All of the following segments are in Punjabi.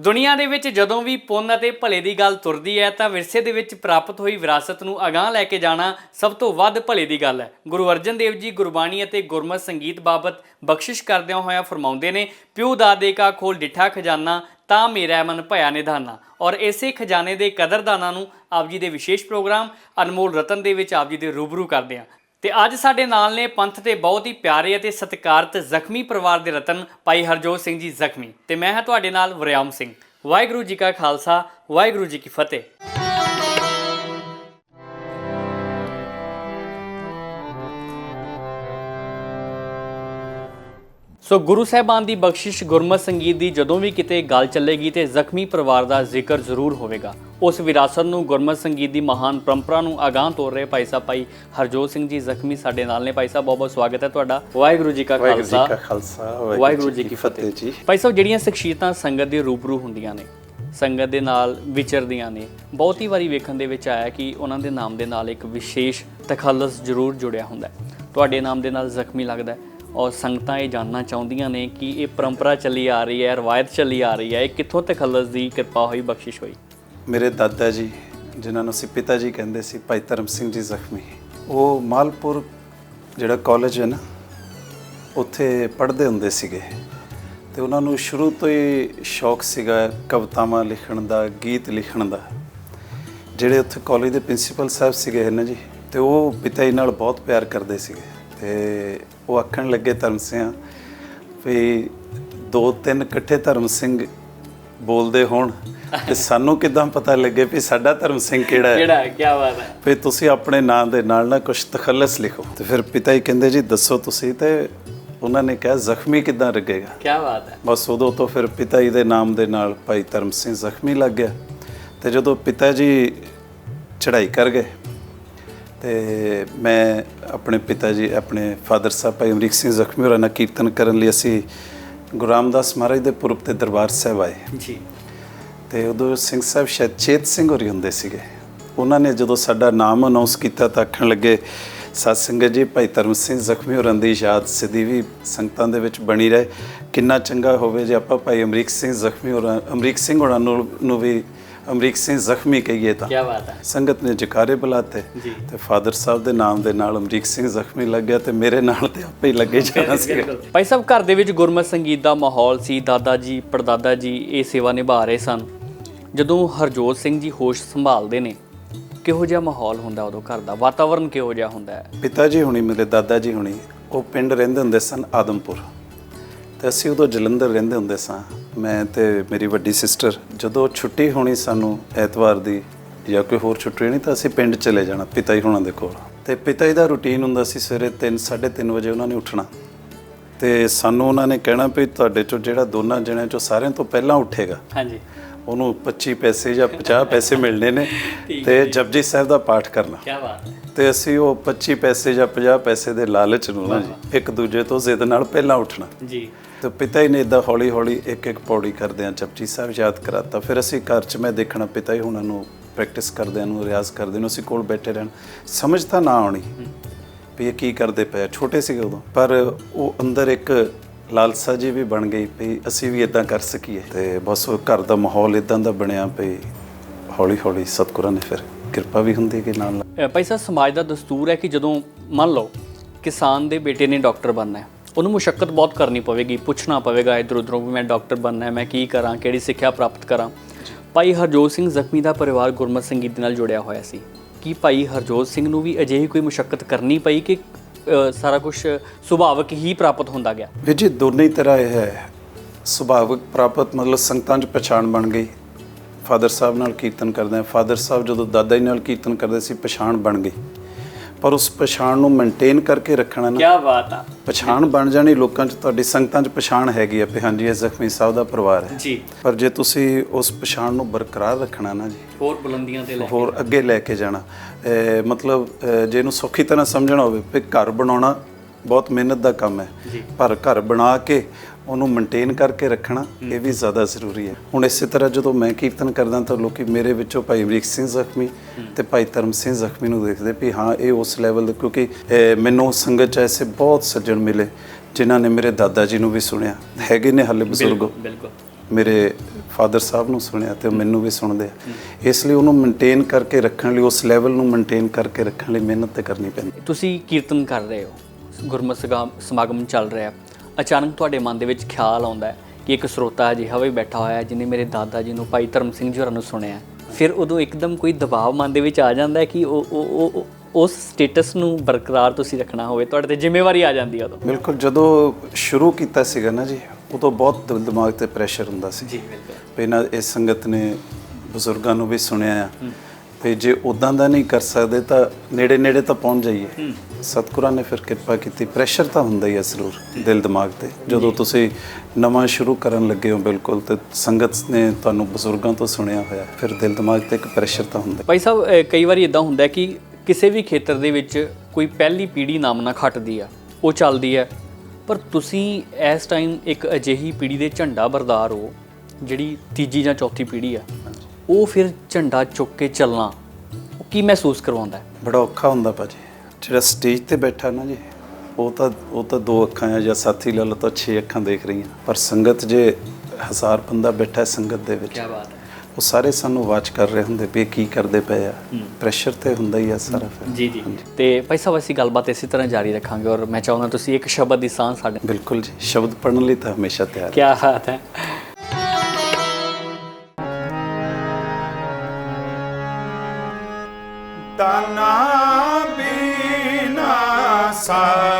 ਦੁਨੀਆ ਦੇ ਵਿੱਚ ਜਦੋਂ ਵੀ ਪੁੰਨ ਅਤੇ ਭਲੇ ਦੀ ਗੱਲ ਤੁਰਦੀ ਹੈ ਤਾਂ ਵਿਰਸੇ ਦੇ ਵਿੱਚ ਪ੍ਰਾਪਤ ਹੋਈ ਵਿਰਾਸਤ ਨੂੰ ਅਗਾਹ ਲੈ ਕੇ ਜਾਣਾ ਸਭ ਤੋਂ ਵੱਧ ਭਲੇ ਦੀ ਗੱਲ ਹੈ। ਗੁਰੂ ਅਰਜਨ ਦੇਵ ਜੀ ਗੁਰਬਾਣੀ ਅਤੇ ਗੁਰਮਤ ਸੰਗੀਤ ਬਾਬਤ ਬਖਸ਼ਿਸ਼ ਕਰਦਿਆਂ ਹੋਇਆਂ ਫਰਮਾਉਂਦੇ ਨੇ, ਪਿਓ ਦਾਦੇ ਕਾ ਖੋਲ ਡਿਠਾ ਖਜ਼ਾਨਾ, ਤਾਂ ਮੇਰਾ ਮਨ ਭਇਆ ਨਿਧਾਨਾ। ਔਰ ਇਸੇ ਖਜ਼ਾਨੇ ਦੇ ਕਦਰਦਾਨਾਂ ਨੂੰ ਆਪ ਜੀ ਦੇ ਵਿਸ਼ੇਸ਼ ਪ੍ਰੋਗਰਾਮ ਅਨਮੋਲ ਰਤਨ ਦੇ ਵਿੱਚ ਆਪ ਜੀ ਦੇ ਰੂਬਰੂ ਕਰਦੇ ਹਾਂ। ਤੇ ਅੱਜ ਸਾਡੇ ਨਾਲ ਨੇ ਪੰਥ ਦੇ ਬਹੁਤ ਹੀ ਪਿਆਰੇ ਅਤੇ ਸਤਿਕਾਰਤ ਜ਼ਖਮੀ ਪਰਿਵਾਰ ਦੇ ਰਤਨ ਭਾਈ ਹਰਜੋਤ ਸਿੰਘ ਜੀ ਜ਼ਖਮੀ। ਤੇ ਮੈਂ ਹਾਂ ਤੁਹਾਡੇ ਨਾਲ ਵਰਿਆਮ ਸਿੰਘ। ਵਾਹਿਗੁਰੂ ਜੀ ਕਾ ਖਾਲਸਾ, ਵਾਹਿਗੁਰੂ ਜੀ ਕੀ ਫਤਿਹ। ਸੋ ਗੁਰੂ ਸਾਹਿਬਾਨ ਦੀ ਬਖਸ਼ਿਸ਼ ਗੁਰਮਤਿ ਸੰਗੀਤ ਦੀ ਜਦੋਂ ਵੀ ਕਿਤੇ ਗੱਲ ਚੱਲੇਗੀ ਤੇ ਜ਼ਖਮੀ ਪਰਿਵਾਰ ਦਾ ਜ਼ਿਕਰ ਜ਼ਰੂਰ ਹੋਵੇਗਾ। ਉਸ ਵਿਰਾਸਤ ਨੂੰ ਗੁਰਮਤਿ ਸੰਗੀਤ ਦੀ ਮਹਾਨ ਪਰੰਪਰਾ ਨੂੰ ਅਗਾਂਹ ਤੋਰ ਰਹੇ ਭਾਈ ਸਾਹਿਬ ਭਾਈ ਹਰਜੋਤ ਸਿੰਘ ਜੀ ਜ਼ਖਮੀ ਸਾਡੇ ਨਾਲ ਨੇ। ਭਾਈ ਸਾਹਿਬ ਬਹੁਤ ਬਹੁਤ ਸਵਾਗਤ ਹੈ ਤੁਹਾਡਾ। ਵਾਹਿਗੁਰੂ ਜੀ ਕਾ ਖਾਲਸਾ। ਕਾ ਖਾਲਸਾ ਵਾਹਿਗੁਰੂ ਜੀ ਕੀ ਫਤਿਹ ਜੀ। ਭਾਈ ਸਾਹਿਬ ਜਿਹੜੀਆਂ ਸ਼ਖਸੀਅਤਾਂ ਸੰਗਤ ਦੇ ਰੂਬਰੂ ਹੁੰਦੀਆਂ ਨੇ ਸੰਗਤ ਦੇ ਨਾਲ ਵਿਚਰਦੀਆਂ ਨੇ ਬਹੁਤੀ ਵਾਰੀ ਵੇਖਣ ਦੇ ਵਿੱਚ ਆਇਆ ਕਿ ਉਹਨਾਂ ਦੇ ਨਾਮ ਦੇ ਨਾਲ ਇੱਕ ਵਿਸ਼ੇਸ਼ ਤਖੱਲਸ ਜ਼ਰੂਰ ਜੁੜਿਆ ਹੁੰਦਾ ਹੈ। ਤੁਹਾਡੇ ਨਾਮ ਦੇ ਨਾਲ ਜ਼ਖਮੀ ਲੱਗਦਾ ਹੈ। ਔਰ ਸੰਗਤਾਂ ਇਹ ਜਾਣਨਾ ਚਾਹੁੰਦੀਆਂ ਨੇ ਕਿ ਇਹ ਪਰੰਪਰਾ ਚੱਲੀ ਆ ਰਹੀ ਹੈ, ਰਵਾਇਤ ਚੱਲੀ ਆ ਰਹੀ ਹੈ। ਇਹ ਕਿੱਥੋਂ ਤਖੱਲਸ ਦੀ ਕਿਰਪਾ ਹੋਈ, ਬਖਸ਼ਿਸ਼ ਹੋਈ? ਮੇਰੇ ਦਾਦਾ ਜੀ, ਜਿਨ੍ਹਾਂ ਨੂੰ ਅਸੀਂ ਪਿਤਾ ਜੀ ਕਹਿੰਦੇ ਸੀ, ਭਾਈ ਧਰਮ ਸਿੰਘ ਜੀ ਜ਼ਖਮੀ। ਉਹ ਮਾਲਪੁਰ ਜਿਹੜਾ ਕਾਲਜ ਹੈ ਨਾ, ਉੱਥੇ ਪੜ੍ਹਦੇ ਹੁੰਦੇ ਸੀਗੇ। ਤੇ ਉਹਨਾਂ ਨੂੰ ਸ਼ੁਰੂ ਤੋਂ ਹੀ ਸ਼ੌਕ ਸੀਗਾ ਕਵਿਤਾਵਾਂ ਲਿਖਣ ਦਾ, ਗੀਤ ਲਿਖਣ ਦਾ। ਜਿਹੜੇ ਉੱਥੇ ਕਾਲਜ ਦੇ ਪ੍ਰਿੰਸੀਪਲ ਸਾਹਿਬ ਸੀਗੇ ਨਾ ਜੀ? ਤੇ ਉਹ ਪਿਤਾ ਜੀ ਨਾਲ ਬਹੁਤ ਪਿਆਰ ਕਰਦੇ ਸੀਗੇ। ਤੇ ਉਹ ਆਖਣ ਲੱਗੇ ਧਰਮ ਸਿੰਘ ਵੀ ਦੋ ਤਿੰਨ ਇਕੱਠੇ ਧਰਮ ਸਿੰਘ ਬੋਲਦੇ ਹੋਣ ਤੇ ਸਾਨੂੰ ਕਿਦਾਂ ਪਤਾ ਲੱਗੇ ਵੀ ਸਾਡਾ ਧਰਮ ਸਿੰਘ ਕਿਹੜਾ ਹੈ? ਕਿਹੜਾ ਕੀ ਬਾਤ ਹੈ। ਫਿਰ ਤੁਸੀਂ ਆਪਣੇ ਨਾਂ ਦੇ ਨਾਲ ਨਾ ਕੁਝ ਤਖੱਲਸ ਲਿਖੋ। ਤੇ ਫਿਰ ਪਿਤਾ ਜੀ ਕਹਿੰਦੇ ਜੀ ਦੱਸੋ ਤੁਸੀਂ ਤੇ ਉਹਨਾਂ ਨੇ ਕਿਹਾ ਜ਼ਖਮੀ ਕਿਦਾਂ ਲੱਗੇਗਾ? ਕੀ ਬਾਤ ਹੈ। ਬਸ ਉਦੋਂ ਤੋਂ ਫਿਰ ਪਿਤਾ ਜੀ ਦੇ ਨਾਮ ਦੇ ਨਾਲ ਭਾਈ ਧਰਮ ਸਿੰਘ ਜ਼ਖਮੀ ਲੱਗ ਗਿਆ। ਤੇ ਜਦੋਂ ਪਿਤਾ ਜੀ ਚੜ੍ਹਾਈ ਕਰ ਗਏ ਤੇ ਮੈਂ ਆਪਣੇ ਪਿਤਾ ਜੀ ਆਪਣੇ ਫਾਦਰ ਸਾਹਿਬ ਭਾਈ ਅਮਰੀਕ ਸਿੰਘ ਜ਼ਖਮੀ ਹੋਰਾਂ ਨਾਲ ਕੀਰਤਨ ਕਰਨ ਲਈ ਅਸੀਂ ਗੁਰੂ ਰਾਮਦਾਸ ਮਹਾਰਾਜ ਦੇ ਪੁਰਬ ਤੇ ਦਰਬਾਰ ਸਾਹਿਬ ਆਏ। ਜੀ। ਤੇ ਉਦੋਂ ਸਿੰਘ ਸਾਹਿਬ ਸ਼ਾਇਦ ਚੇਤ ਸਿੰਘ ਹੋਰੀ ਹੁੰਦੇ ਸੀਗੇ। ਉਹਨਾਂ ਨੇ ਜਦੋਂ ਸਾਡਾ ਨਾਮ ਅਨਾਉਂਸ ਕੀਤਾ ਤਾਂ ਆਖਣ ਲੱਗੇ ਸਤ ਸੰਗਤ ਜੀ ਭਾਈ ਧਰਮ ਸਿੰਘ ਜ਼ਖਮੀ ਹੋਰਾਂ ਦੀ ਯਾਦ ਸਦੀ ਵੀ ਸੰਗਤਾਂ ਦੇ ਵਿੱਚ ਬਣੀ ਰਹੇ। ਕਿੰਨਾ ਚੰਗਾ ਹੋਵੇ ਜੇ ਆਪਾਂ ਭਾਈ ਅਮਰੀਕ ਸਿੰਘ ਜ਼ਖਮੀ ਹੋਰਾਂ ਅਮਰੀਕ ਸਿੰਘ ਹੋਰਾਂ ਨੂੰ ਨੂੰ ਵੀ ਅਮਰੀਕ ਸਿੰਘ ਜ਼ਖਮੀ ਕਹੀਏ ਤਾਂ। ਕੀ ਬਾਤ ਹੈ। ਸੰਗਤ ਨੇ ਜਕਾਰੇ ਬੁਲਾਤੇ। ਤੇ ਫਾਦਰ ਸਾਹਿਬ ਦੇ ਨਾਮ ਦੇ ਨਾਲ ਅਮਰੀਕ ਸਿੰਘ ਜ਼ਖਮੀ ਲੱਗ ਗਿਆ ਤੇ ਮੇਰੇ ਨਾਲ ਤੇ ਆਪੇ ਹੀ ਲੱਗੇ ਜਾਣਾ ਸੀ ਭਾਈ ਸਾਹਿਬ ਘਰ ਦੇ ਵਿੱਚ ਗੁਰਮਤਿ ਸੰਗੀਤ ਦਾ ਮਾਹੌਲ ਸੀ ਦਾਦਾ ਜੀ ਪੜਦਾਦਾ ਜੀ ਇਹ ਸੇਵਾ ਨਿਭਾ ਰਹੇ ਸਨ। ਜਦੋਂ ਹਰਜੋਤ ਸਿੰਘ ਜੀ ਹੋਸ਼ ਸੰਭਾਲਦੇ ਨੇ ਕਿਹੋ ਜਿਹਾ ਮਾਹੌਲ ਹੁੰਦਾ ਉਦੋਂ ਘਰ ਦਾ? ਵਾਤਾਵਰਣ ਕਿਹੋ ਜਿਹਾ ਹੁੰਦਾ ਹੈ? ਪਿਤਾ ਜੀ ਹੁਣੀ ਮੇਰੇ ਦਾਦਾ ਜੀ ਹੁਣੀ ਉਹ ਪਿੰਡ ਰਹਿੰਦੇ ਹੁੰਦੇ ਸਨ ਆਦਮਪੁਰ। ਤੇ ਅਸੀਂ ਉਦੋਂ ਜਲੰਧਰ ਰਹਿੰਦੇ ਹੁੰਦੇ ਸਾਂ। ਮੈਂ ਤੇ ਮੇਰੀ ਵੱਡੀ ਸਿਸਟਰ ਜਦੋਂ ਛੁੱਟੀ ਹੋਣੀ ਸਾਨੂੰ ਐਤਵਾਰ ਦੀ ਜਾਂ ਕੋਈ ਹੋਰ ਛੁੱਟੀ ਨਹੀਂ ਤਾਂ ਅਸੀਂ ਪਿੰਡ ਚਲੇ ਜਾਣਾ ਪਿਤਾ ਜੀ ਹੋਣਾ ਦੇ ਕੋਲ। ਤੇ ਪਿਤਾ ਜੀ ਦਾ ਰੁਟੀਨ ਹੁੰਦਾ ਸੀ ਸਵੇਰੇ 3 3:30 ਵਜੇ ਉਹਨਾਂ ਨੇ ਉੱਠਣਾ। ਤੇ ਸਾਨੂੰ ਉਹਨਾਂ ਨੇ ਕਹਿਣਾ ਵੀ ਤੁਹਾਡੇ ਚੋਂ ਜਿਹੜਾ ਦੋਨਾਂ ਜਣਿਆਂ ਚੋਂ ਸਾਰਿਆਂ ਤੋਂ ਪਹਿਲਾਂ ਉੱਠੇਗਾ। ਹਾਂਜੀ। ਉਹਨੂੰ 25 ਪੈਸੇ ਜਾਂ 50 ਪੈਸੇ ਮਿਲਣੇ ਨੇ ਤੇ ਜਪਜੀ ਸਾਹਿਬ ਦਾ ਪਾਠ ਕਰਨਾ। ਕੀ ਬਾਤ ਹੈ। ਤੇ ਅਸੀਂ ਉਹ 25 ਪੈਸੇ ਜਾਂ 50 ਪੈਸੇ ਦੇ ਲਾਲਚ ਨੂੰ ਨਾ ਜੀ ਇੱਕ ਦੂਜੇ ਤੋਂ ਜ਼ਿੱਦ ਨਾਲ ਪਹਿਲਾਂ ਉੱਠਣਾ। ਜੀ। ਤੇ ਪਿਤਾ ਜੀ ਨੇ ਇਦਾਂ ਹੌਲੀ ਹੌਲੀ ਇੱਕ ਇੱਕ ਪੌੜੀ ਕਰਦਿਆਂ ਜਪਜੀ ਸਾਹਿਬ ਯਾਦ ਕਰਾਤਾ। ਫਿਰ ਅਸੀਂ ਘਰ 'ਚ ਮੈਂ ਦੇਖਣਾ ਪਿਤਾ ਜੀ ਹੁਣਾਂ ਨੂੰ ਪ੍ਰੈਕਟਿਸ ਕਰਦਿਆਂ ਨੂੰ ਰਿਆਜ਼ ਕਰਦੇ ਨੂੰ ਅਸੀਂ ਕੋਲ ਬੈਠੇ ਰਹਿਣ। ਸਮਝ ਤਾਂ ਨਾ ਆਉਣੀ ਵੀ ਇਹ ਕੀ ਕਰਦੇ ਪਏ ਆ। ਛੋਟੇ ਸੀਗੇ ਉਦੋਂ ਪਰ ਉਹ ਅੰਦਰ ਇੱਕ ਲਾਲਸਾ ਜੀ ਵੀ ਬਣ ਗਈ ਵੀ ਅਸੀਂ ਵੀ ਇਦਾਂ ਕਰ ਸਕੀਏ ਤੇ ਬਸ ਉਹ ਘਰ ਦਾ ਮਾਹੌਲ ਇਦਾਂ ਦਾ ਬਣਿਆ ਵੀ ਹੌਲੀ ਹੌਲੀ ਸਤਿਗੁਰਾਂ ਨੇ ਫਿਰ ਕਿਰਪਾ ਵੀ ਹੁੰਦੀ ਕਿ ਨਾਲ ਭਾਈ ਸਾਹਿਬ ਸਮਾਜ ਦਾ ਦਸਤੂਰ ਹੈ ਕਿ ਜਦੋਂ ਮੰਨ ਲਓ ਕਿਸਾਨ ਦੇ ਬੇਟੇ ਨੇ ਡਾਕਟਰ ਬਣਨਾ ਹੈ ਉਹਨੂੰ ਮੁਸ਼ਕਲ ਬਹੁਤ ਕਰਨੀ ਪਵੇਗੀ ਪੁੱਛਣਾ ਪਵੇਗਾ ਇਧਰ ਉਧਰੋਂ ਵੀ ਮੈਂ ਡਾਕਟਰ ਬਣਨਾ ਹੈ ਮੈਂ ਕੀ ਕਰਾਂ ਕਿਹੜੀ ਸਿੱਖਿਆ ਪ੍ਰਾਪਤ ਕਰਾਂ। ਭਾਈ ਹਰਜੋਤ ਸਿੰਘ ਜ਼ਖਮੀ ਦਾ ਪਰਿਵਾਰ ਗੁਰਮਤਿ ਸੰਗੀਤ ਦੇ ਨਾਲ ਜੁੜਿਆ ਹੋਇਆ ਸੀ। ਕੀ ਭਾਈ ਹਰਜੋਤ ਸਿੰਘ ਨੂੰ ਵੀ ਅਜਿਹੀ ਕੋਈ ਮੁਸ਼ਕਲ ਕਰਨੀ ਪਈ ਕਿ ਸਾਰਾ ਕੁਝ ਸੁਭਾਵਿਕ ਹੀ ਪ੍ਰਾਪਤ ਹੁੰਦਾ ਗਿਆ। ਵੀ ਜੀ, ਦੋਨੇ ਹੀ ਤਰ੍ਹਾਂ ਇਹ ਹੈ। ਸੁਭਾਵਿਕ ਪ੍ਰਾਪਤ ਮਤਲਬ ਸੰਗਤਾਂ 'ਚ ਪਛਾਣ ਬਣ ਗਈ। ਫਾਦਰ ਸਾਹਿਬ ਨਾਲ ਕੀਰਤਨ ਕਰਦੇ ਆ ਫਾਦਰ ਸਾਹਿਬ ਜਦੋਂ ਦਾਦਾ ਜੀ ਨਾਲ ਕੀਰਤਨ ਕਰਦੇ ਸੀ, ਪਛਾਣ ਬਣ ਗਈ। ਪਰ ਉਸ ਪਛਾਣ ਨੂੰ ਮੇਨਟੇਨ ਕਰਕੇ ਰੱਖਣਾ ਨਾ। ਕੀ ਬਾਤ ਆ। ਪਛਾਣ ਬਣ ਜਾਣੀ ਲੋਕਾਂ 'ਚ ਤੁਹਾਡੀ ਸੰਗਤਾਂ 'ਚ ਪਛਾਣ ਹੈਗੀ ਆ ਵੀ ਹਾਂਜੀ ਇਹ ਜ਼ਖਮੀ ਸਾਹਿਬ ਦਾ ਪਰਿਵਾਰ ਹੈ। ਜੀ। ਪਰ ਜੇ ਤੁਸੀਂ ਉਸ ਪਛਾਣ ਨੂੰ ਬਰਕਰਾਰ ਰੱਖਣਾ ਨਾ ਜੀ। ਹੋਰ ਬੁਲੰਦੀਆਂ ਤੇ ਲੈ ਹੋਰ ਅੱਗੇ ਲੈ ਕੇ ਜਾਣਾ। ਮਤਲਬ ਜੇ ਇਹਨੂੰ ਸੌਖੀ ਤਰ੍ਹਾਂ ਸਮਝਣਾ ਹੋਵੇ ਵੀ ਘਰ ਬਣਾਉਣਾ ਬਹੁਤ ਮਿਹਨਤ ਦਾ ਕੰਮ ਹੈ। ਪਰ ਘਰ ਬਣਾ ਕੇ ਉਹਨੂੰ ਮੇਨਟੇਨ ਕਰਕੇ ਰੱਖਣਾ ਇਹ ਵੀ ਜ਼ਿਆਦਾ ਜ਼ਰੂਰੀ ਹੈ। ਹੁਣ ਇਸੇ ਤਰ੍ਹਾਂ ਜਦੋਂ ਮੈਂ ਕੀਰਤਨ ਕਰਦਾ ਤਾਂ ਲੋਕੀ ਮੇਰੇ ਵਿੱਚੋਂ ਭਾਈ ਅਮਰੀਕ ਸਿੰਘ ਜ਼ਖਮੀ ਤੇ ਭਾਈ ਧਰਮ ਸਿੰਘ ਜ਼ਖਮੀ ਨੂੰ ਦੇਖਦੇ ਵੀ ਹਾਂ ਇਹ ਉਸ ਲੈਵਲ ਦੇ ਕਿਉਂਕਿ ਮੈਨੂੰ ਸੰਗਤ ਚ ਐਸੇ ਬਹੁਤ ਸੱਜਣ ਮਿਲੇ ਜਿਨ੍ਹਾਂ ਨੇ ਮੇਰੇ ਦਾਦਾ ਜੀ ਨੂੰ ਵੀ ਸੁਣਿਆ। ਹੈਗੇ ਨੇ ਹਾਲੇ ਬਜ਼ੁਰਗ। ਬਿਲਕੁਲ ਮੇਰੇ ਫਾਦਰ ਸਾਹਿਬ ਨੂੰ ਸੁਣਿਆ ਤੇ ਉਹ ਮੈਨੂੰ ਵੀ ਸੁਣਦੇ ਆ। ਇਸ ਲਈ ਉਹਨੂੰ ਮੇਨਟੇਨ ਕਰਕੇ ਰੱਖਣ ਲਈ ਉਸ ਲੈਵਲ ਨੂੰ ਮੇਨਟੇਨ ਕਰਕੇ ਰੱਖਣ ਲਈ ਮਿਹਨਤ ਤੇ ਕਰਨੀ ਪੈਂਦੀ। ਤੁਸੀਂ ਕੀਰਤਨ ਕਰ ਰਹੇ ਹੋ ਗੁਰਮਤਿ ਸਮਾਗਮ ਚੱਲ ਰਿਹਾ। ਅਚਾਨਕ ਤੁਹਾਡੇ ਮਨ ਦੇ ਵਿੱਚ ਖਿਆਲ ਆਉਂਦਾ ਹੈ ਕਿ ਇੱਕ ਸਰੋਤਾ ਅਜਿਹਾ ਵੀ ਬੈਠਾ ਹੋਇਆ ਹੈ ਜਿਹਨੇ ਮੇਰੇ ਦਾਦਾ ਜੀ ਨੂੰ ਭਾਈ ਧਰਮ ਸਿੰਘ ਜੀ ਹੋਰਾਂ ਨੂੰ ਸੁਣਿਆ। ਫਿਰ ਉਦੋਂ ਇੱਕਦਮ ਕੋਈ ਦਬਾਅ ਮਨ ਦੇ ਵਿੱਚ ਆ ਜਾਂਦਾ ਹੈ ਕਿ ਉਹ ਉਹ- ਉਸ ਸਟੇਟਸ ਨੂੰ ਬਰਕਰਾਰ ਤੁਸੀਂ ਰੱਖਣਾ ਹੋਵੇ ਤੁਹਾਡੇ ਤੇ ਜ਼ਿੰਮੇਵਾਰੀ ਆ ਜਾਂਦੀ ਹੈ ਉਦੋਂ। ਬਿਲਕੁਲ ਜਦੋਂ ਸ਼ੁਰੂ ਕੀਤਾ ਸੀਗਾ ਨਾ ਜੀ ਉਦੋਂ ਬਹੁਤ ਦਿਮਾਗ ਤੇ ਪ੍ਰੈਸ਼ਰ ਹੁੰਦਾ ਸੀ। ਜੀ ਬਿਲਕੁਲ। ਇਹਨਾਂ ਇਸ ਸੰਗਤ ਨੇ ਬਜ਼ੁਰਗਾਂ ਨੂੰ ਵੀ ਸੁਣਿਆ ਆ। ਵੀ ਜੇ ਉਦਾਂ ਦਾ ਨਹੀਂ ਕਰ ਸਕਦੇ ਤਾਂ ਨੇੜੇ ਨੇੜੇ ਤਾਂ ਪਹੁੰਚ ਜਾਈਏ। ਸਤਿਗੁਰਾਂ ਨੇ ਫਿਰ ਕਿਰਪਾ ਕੀਤੀ। ਪ੍ਰੈਸ਼ਰ ਤਾਂ ਹੁੰਦਾ ਹੀ ਹੈ ਜ਼ਰੂਰ ਦਿਲ ਦਿਮਾਗ ਤੇ। ਜਦੋਂ ਤੁਸੀਂ ਨਵਾਂ ਸ਼ੁਰੂ ਕਰਨ ਲੱਗੇ ਹੋ ਬਿਲਕੁਲ ਤੇ ਸੰਗਤ ਨੇ ਤੁਹਾਨੂੰ ਬਜ਼ੁਰਗਾਂ ਤੋਂ ਸੁਣਿਆ ਹੋਇਆ ਫਿਰ ਦਿਲ ਦਿਮਾਗ ਤੇ ਇੱਕ ਪ੍ਰੈਸ਼ਰ ਤਾਂ ਹੁੰਦਾ ਭਾਈ ਸਾਹਿਬ ਅ, ਕਈ ਵਾਰੀ ਇਦਾਂ ਹੁੰਦਾ ਹੈ ਕਿ ਕਿਸੇ ਵੀ ਖੇਤਰ ਦੇ ਵਿੱਚ ਕੋਈ ਪਹਿਲੀ ਪੀੜ੍ਹੀ ਨਾਮ ਨਾ ਖੱਟਦੀ ਆ ਉਹ ਚੱਲਦੀ ਹੈ ਪਰ ਤੁਸੀਂ ਇਸ ਟਾਈਮ ਇੱਕ ਅਜਿਹੀ ਪੀੜ੍ਹੀ ਦੇ ਝੰਡਾ ਬਰਦਾਰ ਹੋ ਜਿਹੜੀ ਤੀਜੀ ਜਾਂ ਚੌਥੀ ਪੀੜ੍ਹੀ ਆ। ਉਹ ਫਿਰ ਝੰਡਾ ਚੁੱਕ ਕੇ ਚੱਲਣਾ ਉਹ ਕੀ ਮਹਿਸੂਸ ਕਰਵਾਉਂਦਾ ਹੈ? ਬੜਾ ਔਖਾ ਹੁੰਦਾ ਭਾਜੀ ਜਿਹੜਾ ਸਟੇਜ ਤੇ ਬੈਠਾ ਨਾ ਜੀ ਉਹ ਤਾਂ ਉਹ ਤਾਂ ਦੋ ਅੱਖਾਂ ਆ ਜਾਂ ਸਾਥੀ ਲਾ ਲਓ ਤਾਂ ਛੇ ਅੱਖਾਂ ਦੇਖ ਰਹੀਆਂ। ਪਰ ਸੰਗਤ ਜੇ ਹਜ਼ਾਰ ਬੰਦਾ ਬੈਠਾ ਹੈ ਸੰਗਤ ਦੇ ਵਿੱਚ ਬਾਤ ਹੈ। ਉਹ ਸਾਰੇ ਸਾਨੂੰ ਵਾਚ ਕਰ ਰਹੇ ਹੁੰਦੇ ਵੀ ਇਹ ਕੀ ਕਰਦੇ ਪਏ ਆ। ਪ੍ਰੈਸ਼ਰ ਤੇ ਹੁੰਦਾ ਹੀ ਆ ਸਾਰਾ ਫਿਰ। ਜੀ ਜੀ। ਤੇ ਭਾਈ ਸਾਹਿਬ ਅਸੀਂ ਗੱਲਬਾਤ ਇਸੇ ਤਰ੍ਹਾਂ ਜਾਰੀ ਰੱਖਾਂਗੇ ਔਰ ਮੈਂ ਚਾਹੁੰਦਾ ਤੁਸੀਂ ਇੱਕ ਸ਼ਬਦ ਦੀ ਸਾਂਝ ਸਾਡੇ ਬਿਲਕੁਲ ਜੀ। ਸ਼ਬਦ ਪੜਨ ਲਈ ਤਾਂ ਹਮੇਸ਼ਾ ਤਿਆਰ ਕੀ ਬਾਤ ਹੈ। Side.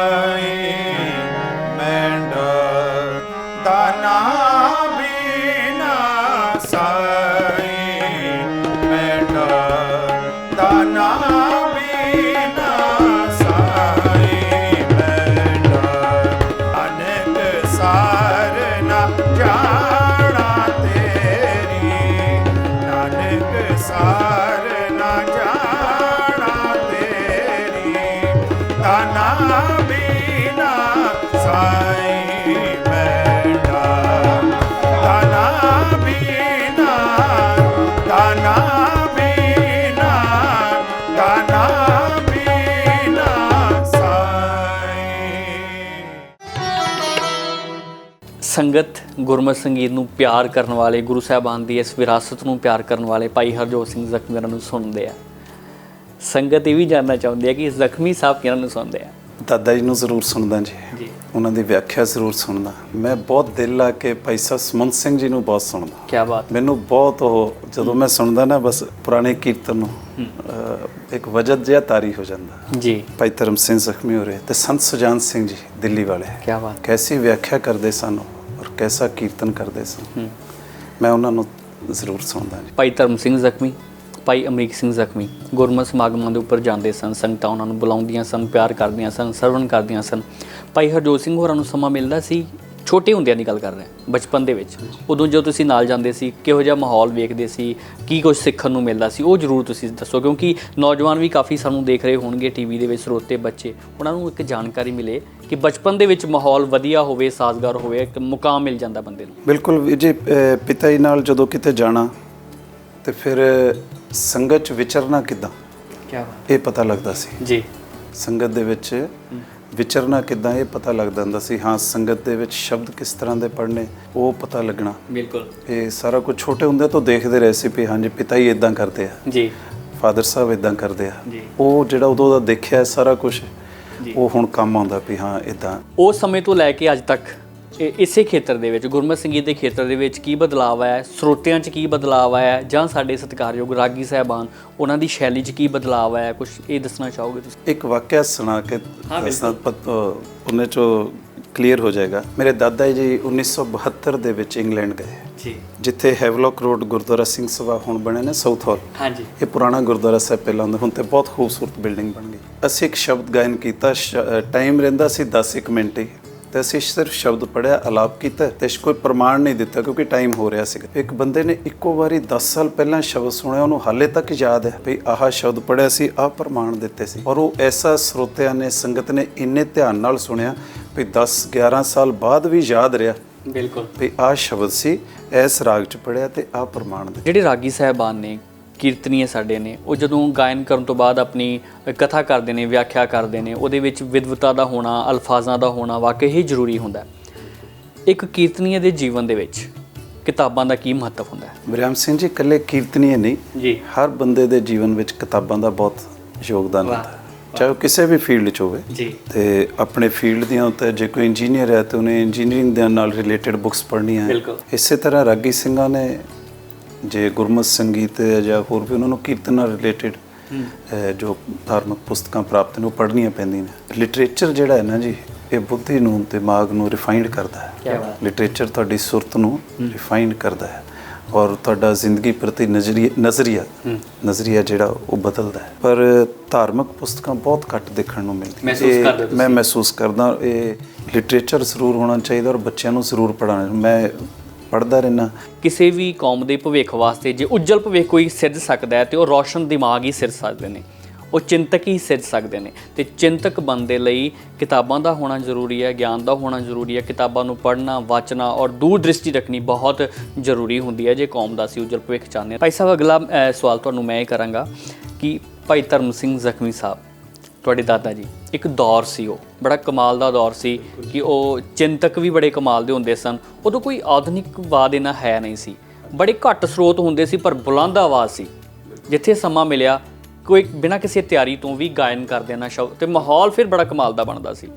ਗੁਰਮਤਿ ਸੰਗੀਤ ਨੂੰ ਪਿਆਰ ਕਰਨ ਵਾਲੇ ਗੁਰੂ ਸਾਹਿਬਾਨ ਦੀ ਇਸ ਵਿਰਾਸਤ ਨੂੰ ਪਿਆਰ ਕਰਨ ਵਾਲੇ ਭਾਈ ਹਰਜੋਤ ਸਿੰਘ ਜ਼ਖਮੀਆਂ ਨੂੰ ਸੁਣਦੇ ਆ। ਸੰਗਤ ਇਹ ਵੀ ਜਾਨਣਾ ਚਾਹੁੰਦੀ ਹੈ ਕਿ ਜ਼ਖਮੀ ਸਾਹਿਬ ਕਿਹਨਾਂ ਨੂੰ ਸੁਣਦੇ ਆ? ਦਾਦਾ ਜੀ ਨੂੰ ਜ਼ਰੂਰ ਸੁਣਦਾ ਜੀ। ਉਹਨਾਂ ਦੀ ਵਿਆਖਿਆ ਜ਼ਰੂਰ ਸੁਣਦਾ। ਮੈਂ ਬਹੁਤ ਦਿਲ ਲਾ ਕੇ ਭਾਈ ਸਾਹਿਬ ਸਮੰਤ ਸਿੰਘ ਜੀ ਨੂੰ ਬਹੁਤ ਸੁਣਦਾ। ਕੀ ਬਾਤ ਮੈਨੂੰ ਬਹੁਤ ਉਹ ਜਦੋਂ ਮੈਂ ਸੁਣਦਾ ਨਾ ਬਸ ਪੁਰਾਣੇ ਕੀਰਤਨ ਨੂੰ ਇੱਕ ਵਜਦ ਜਿਹਾ ਤਾਰੀ ਹੋ ਜਾਂਦਾ। ਜੀ। ਭਾਈ ਧਰਮ ਸਿੰਘ ਜ਼ਖਮੀ ਹੋ ਰਹੇ ਤੇ ਸੰਤ ਸੁਜਾਨ ਸਿੰਘ ਜੀ ਦਿੱਲੀ ਵਾਲੇ। ਕੀ ਬਾਤ ਕੈਸੀ ਵਿਆਖਿਆ ਕਰਦੇ ਸਨ ਕੈਸਾ ਕੀਰਤਨ ਕਰਦੇ ਸਨ। ਮੈਂ ਉਹਨਾਂ ਨੂੰ ਜ਼ਰੂਰ ਸੁਣਦਾ ਜੀ। ਭਾਈ ਧਰਮ ਸਿੰਘ ਜ਼ਖਮੀ ਭਾਈ ਅਮਰੀਕ ਸਿੰਘ ਜ਼ਖਮੀ ਗੁਰਮਤਿ ਸਮਾਗਮਾਂ ਦੇ ਉੱਪਰ ਜਾਂਦੇ ਸਨ ਸੰਗਤਾਂ ਉਹਨਾਂ ਨੂੰ ਬੁਲਾਉਂਦੀਆਂ ਸਨ ਪਿਆਰ ਕਰਦੀਆਂ ਸਨ ਸਰਵਣ ਕਰਦੀਆਂ ਸਨ। ਭਾਈ ਹਰਜੋਤ ਸਿੰਘ ਹੋਰਾਂ ਨੂੰ ਸਮਾਂ ਮਿਲਦਾ ਸੀ ਛੋਟੇ ਹੁੰਦਿਆਂ ਦੀ ਗੱਲ ਕਰ ਰਹੇ ਹਾਂ ਬਚਪਨ ਦੇ ਵਿੱਚ। ਉਦੋਂ ਜਦੋਂ ਤੁਸੀਂ ਨਾਲ ਜਾਂਦੇ ਸੀ ਕਿਹੋ ਜਿਹਾ ਮਾਹੌਲ ਵੇਖਦੇ ਸੀ ਕੀ ਕੁਝ ਸਿੱਖਣ ਨੂੰ ਮਿਲਦਾ ਸੀ ਉਹ ਜ਼ਰੂਰ ਤੁਸੀਂ ਦੱਸੋ ਕਿਉਂਕਿ ਨੌਜਵਾਨ ਵੀ ਕਾਫੀ ਸਾਨੂੰ ਦੇਖ ਰਹੇ ਹੋਣਗੇ ਟੀਵੀ ਦੇ ਵਿੱਚ ਸਰੋਤੇ ਬੱਚੇ। ਉਹਨਾਂ ਨੂੰ ਇੱਕ ਜਾਣਕਾਰੀ ਮਿਲੇ ਕਿ ਬਚਪਨ ਦੇ ਵਿੱਚ ਮਾਹੌਲ ਵਧੀਆ ਹੋਵੇ ਸਾਜ਼ਗਾਰ ਹੋਵੇ ਇੱਕ ਮੁਕਾਮ ਮਿਲ ਜਾਂਦਾ ਬੰਦੇ ਨੂੰ। ਬਿਲਕੁਲ ਜੀ ਪਿਤਾ ਜੀ ਨਾਲ ਜਦੋਂ ਕਿਤੇ ਜਾਣਾ ਤੇ ਫਿਰ ਸੰਗਤ ਚ ਵਿਚਰਨਾ ਕਿਦਾਂ? ਕੀ ਇਹ ਪਤਾ ਲੱਗਦਾ ਸੀ। ਜੀ। ਸੰਗਤ ਦੇ ਵਿੱਚ ਵਿਚਰਨਾ ਕਿਦਾਂ ਇਹ ਪਤਾ ਲੱਗਦਾ ਹੁੰਦਾ ਸੀ ਹਾਂ ਸੰਗਤ ਦੇ ਵਿੱਚ ਸ਼ਬਦ ਕਿਸ ਤਰ੍ਹਾਂ ਦੇ ਪੜ੍ਹਨੇ ਉਹ ਪਤਾ ਲੱਗਣਾ। ਬਿਲਕੁਲ। ਇਹ ਸਾਰਾ ਕੁਝ ਛੋਟੇ ਹੁੰਦੇ ਤੋਂ ਦੇਖਦੇ ਰਹੇ ਸੀ ਵੀ ਹਾਂਜੀ ਪਿਤਾ ਜੀ ਇਦਾਂ ਕਰਦੇ ਆ। ਜੀ। ਫਾਦਰ ਸਾਹਿਬ ਇਦਾਂ ਕਰਦੇ ਆ। ਉਹ ਜਿਹੜਾ ਉਦੋਂ ਦਾ ਦੇਖਿਆ ਸਾਰਾ ਕੁਝ ਉਹ ਹੁਣ ਕੰਮ ਆਉਂਦਾ ਵੀ ਹਾਂ ਇਦਾਂ ਉਸ ਸਮੇਂ ਤੋਂ ਲੈ ਕੇ ਅੱਜ ਤੱਕ ਇਸੇ ਖੇਤਰ ਦੇ ਵਿੱਚ ਗੁਰਮਤਿ ਸੰਗੀਤ ਦੇ ਖੇਤਰ ਦੇ ਵਿੱਚ ਕੀ ਬਦਲਾਅ ਆਇਆ? ਸਰੋਤਿਆਂ 'ਚ ਕੀ ਬਦਲਾਅ ਆਇਆ? ਜਾਂ ਸਾਡੇ ਸਤਿਕਾਰਯੋਗ ਰਾਗੀ ਸਾਹਿਬਾਨ ਉਹਨਾਂ ਦੀ ਸ਼ੈਲੀ 'ਚ ਕੀ ਬਦਲਾਅ ਆਇਆ? ਕੁਝ ਇਹ ਦੱਸਣਾ ਚਾਹੋਗੇ ਤੁਸੀਂ? ਇੱਕ ਵਾਕਿਆ ਸੁਣਾ ਕੇ ਦੱਸਣਾ ਉਹਨੇ ਚੋਂ ਕਲੀਅਰ ਹੋ ਜਾਏਗਾ। ਮੇਰੇ ਦਾਦਾ ਜੀ 1972 ਦੇ ਵਿੱਚ ਇੰਗਲੈਂਡ ਗਏ। ਜੀ। ਜਿੱਥੇ ਹੈਵਲੌਕ ਰੋਡ ਗੁਰਦੁਆਰਾ ਸਿੰਘ ਸਭਾ ਹੁਣ ਬਣੇ ਨੇ ਸਾਊਥ ਹਾਲ ਹਾਂਜੀ। ਇਹ ਪੁਰਾਣਾ ਗੁਰਦੁਆਰਾ ਸਾਹਿਬ ਪਹਿਲਾਂ ਹੁੰਦਾ ਹੁਣ ਤੇ ਬਹੁਤ ਖੂਬਸੂਰਤ ਬਿਲਡਿੰਗ ਬਣ ਗਈ। ਅਸੀਂ ਇੱਕ ਸ਼ਬਦ ਗਾਇਨ ਕੀਤਾ ਟਾਈਮ ਰਹਿੰਦਾ ਸੀ 10 ਇੱਕ ਮਿੰਟ ਹੀ। ਤੇ ਅਸੀਂ ਸਿਰਫ ਸ਼ਬਦ ਪੜਿਆ ਅਲਾਪ ਕੀਤਾ ਤੇ ਇਸ ਕੋਈ ਪ੍ਰਮਾਣ ਨਹੀਂ ਦਿੱਤਾ ਕਿਉਂਕਿ ਟਾਈਮ ਹੋ ਰਿਹਾ ਸੀਗਾ। ਇੱਕ ਬੰਦੇ ਨੇ ਇੱਕੋ ਵਾਰੀ 10 ਸਾਲ ਪਹਿਲਾਂ ਸ਼ਬਦ ਸੁਣਿਆ ਉਹਨੂੰ ਹਾਲੇ ਤੱਕ ਯਾਦ ਹੈ ਵੀ ਆਹ ਸ਼ਬਦ ਪੜਿਆ ਸੀ ਆਹ ਪ੍ਰਮਾਣ ਦਿੱਤੇ ਸੀ। ਔਰ ਉਹ ਐਸਾ ਸਰੋਤਿਆਂ ਨੇ ਸੰਗਤ ਨੇ ਇੰਨੇ ਧਿਆਨ ਨਾਲ ਸੁਣਿਆ ਵੀ 10 11 ਸਾਲ ਬਾਅਦ ਵੀ ਯਾਦ ਰਿਹਾ ਬਿਲਕੁਲ। ਵੀ ਆਹ ਸ਼ਬਦ ਸੀ ਇਸ ਰਾਗ ਚ ਪੜਿਆ ਤੇ ਆਹ ਪ੍ਰਮਾਣ ਦਿੱਤਾ। ਜਿਹੜੇ ਰਾਗੀ ਸਾਹਿਬਾਨ ਨੇ ਕੀਰਤਨੀਏ ਸਾਡੇ ਨੇ। ਉਹ ਜਦੋਂ ਗਾਇਨ ਕਰਨ ਤੋਂ ਬਾਅਦ ਆਪਣੀ ਕਥਾ ਕਰਦੇ ਨੇ ਵਿਆਖਿਆ ਕਰਦੇ ਨੇ ਉਹਦੇ ਵਿੱਚ ਵਿਦਵਤਾ ਦਾ ਹੋਣਾ ਅਲਫਾਜ਼ਾਂ ਦਾ ਹੋਣਾ ਵਾਕਈ ਹੀ ਜ਼ਰੂਰੀ ਹੁੰਦਾ। ਇੱਕ ਕੀਰਤਨੀਏ ਦੇ ਜੀਵਨ ਦੇ ਵਿੱਚ ਕਿਤਾਬਾਂ ਦਾ ਕੀ ਮਹੱਤਵ ਹੁੰਦਾ ਹੈ? ਵਿਰਿਆਮ ਸਿੰਘ ਜੀ ਇਕੱਲੇ ਕੀਰਤਨੀਏ ਨਹੀਂ ਜੀ। ਹਰ ਬੰਦੇ ਦੇ ਜੀਵਨ ਵਿੱਚ ਕਿਤਾਬਾਂ ਦਾ ਬਹੁਤ ਯੋਗਦਾਨ ਹੁੰਦਾ ਹੈ। ਚਾਹੇ ਉਹ ਕਿਸੇ ਵੀ ਫੀਲਡ 'ਚ ਹੋਵੇ। ਜੀ। ਤੇ ਆਪਣੇ ਫੀਲਡ ਦੀਆਂ ਉੱਤੇ ਜੇ ਕੋਈ ਇੰਜੀਨੀਅਰ ਹੈ ਤੇ ਉਹਨੇ ਇੰਜੀਨੀਅਰਿੰਗ ਦੇ ਨਾਲ ਰਿਲੇਟਡ ਬੁੱਕਸ ਪੜ੍ਹਨੀਆਂ ਹੈ। ਇਸੇ ਤਰ੍ਹਾਂ ਰਾਗੀ ਸਿੰਘਾਂ ਨੇ ਜੇ ਗੁਰਮਤਿ ਸੰਗੀਤ ਜਾਂ ਹੋਰ ਵੀ ਉਹਨਾਂ ਨੂੰ ਕੀਰਤਨ ਨਾਲ ਰਿਲੇਟਡ ਜੋ ਧਾਰਮਿਕ ਪੁਸਤਕਾਂ ਪ੍ਰਾਪਤ ਨੇ ਉਹ ਪੜ੍ਹਨੀਆਂ ਪੈਂਦੀਆਂ ਨੇ। ਲਿਟਰੇਚਰ ਜਿਹੜਾ ਹੈ ਨਾ ਜੀ ਇਹ ਬੁੱਧੀ ਨੂੰ ਦਿਮਾਗ ਨੂੰ ਰਿਫਾਈਨਡ ਕਰਦਾ ਹੈ। ਲਿਟਰੇਚਰ ਤੁਹਾਡੀ ਸੁਰਤ ਨੂੰ ਰਿਫਾਈਨਡ ਕਰਦਾ ਹੈ ਔਰ ਤੁਹਾਡਾ ਜ਼ਿੰਦਗੀ ਪ੍ਰਤੀ ਨਜ਼ਰੀਆ ਨਜ਼ਰੀਆ ਨਜ਼ਰੀਆ ਜਿਹੜਾ ਉਹ ਬਦਲਦਾ ਹੈ। ਪਰ ਧਾਰਮਿਕ ਪੁਸਤਕਾਂ ਬਹੁਤ ਘੱਟ ਦੇਖਣ ਨੂੰ ਮਿਲਦੀਆਂ। ਮੈਂ? ਮਹਿਸੂਸ ਕਰਦਾ ਇਹ ਲਿਟਰੇਚਰ ਜ਼ਰੂਰ ਹੋਣਾ ਚਾਹੀਦਾ ਔਰ ਬੱਚਿਆਂ ਨੂੰ ਜ਼ਰੂਰ ਪੜ੍ਹਾਉਣਾ ਮੈਂ ਪੜ੍ਹਦਾ ਰਹਿਣਾ ਕਿਸੇ ਵੀ ਕੌਮ ਦੇ ਭਵਿੱਖ ਵਾਸਤੇ ਜੇ ਉੱਜਲ ਭਵਿੱਖ ਕੋਈ ਸਿਰਜ ਸਕਦਾ ਹੈ ਤੇ ਉਹ ਰੌਸ਼ਨ ਦਿਮਾਗ ਹੀ ਸਿਰਜ ਸਕਦੇ ਨੇ। ਉਹ ਚਿੰਤਕ ਹੀ ਸਿਰਜ ਸਕਦੇ ਨੇ। ਤੇ ਚਿੰਤਕ ਬਣਨ ਲਈ ਕਿਤਾਬਾਂ ਦਾ ਹੋਣਾ ਜ਼ਰੂਰੀ ਹੈ, ਗਿਆਨ ਦਾ ਹੋਣਾ ਜ਼ਰੂਰੀ ਹੈ, ਕਿਤਾਬਾਂ ਨੂੰ ਪੜ੍ਹਨਾ ਵਾਚਣਾ ਔਰ ਦੂਰ ਦ੍ਰਿਸ਼ਟੀ ਰੱਖਣੀ ਬਹੁਤ ਜ਼ਰੂਰੀ ਹੁੰਦੀ ਹੈ ਜੇ ਕੌਮ ਦਾ ਸੀ ਉੱਜਲ ਭਵਿੱਖ ਚਾਹੁੰਦੇ ਹਾਂ। ਭਾਈ ਸਾਹਿਬ, ਅਗਲਾ ਸਵਾਲ ਤੁਹਾਨੂੰ ਮੈਂ ਇਹ ਕਰਾਂਗਾ ਕਿ ਭਾਈ ਧਰਮ ਸਿੰਘ ਜ਼ਖਮੀ ਸਾਹਿਬ ਤੁਹਾਡੇ ਦਾਦਾ ਜੀ ਇੱਕ ਦੌਰ ਸੀ ਉਹ ਬੜਾ ਕਮਾਲ ਦਾ ਦੌਰ ਸੀ ਕਿ ਉਹ ਚਿੰਤਕ ਵੀ ਬੜੇ ਕਮਾਲ ਦੇ ਹੁੰਦੇ ਸਨ। ਉਦੋਂ ਕੋਈ ਆਧੁਨਿਕਵਾਦ ਇਹਨਾਂ ਹੈ ਨਹੀਂ ਸੀ। ਬੜੇ ਘੱਟ ਸਰੋਤ ਹੁੰਦੇ ਸੀ ਪਰ ਬੁਲੰਦ ਆਵਾਜ਼ ਸੀ। ਜਿੱਥੇ ਸਮਾਂ ਮਿਲਿਆ ਕੋਈ ਬਿਨਾਂ ਕਿਸੇ ਤਿਆਰੀ ਤੋਂ ਵੀ ਗਾਇਨ ਕਰ ਦੇਣਾ ਸ਼ਬਦ ਤੇ ਮਾਹੌਲ ਫਿਰ ਬੜਾ ਕਮਾਲ ਦਾ ਬਣਦਾ ਸੀ।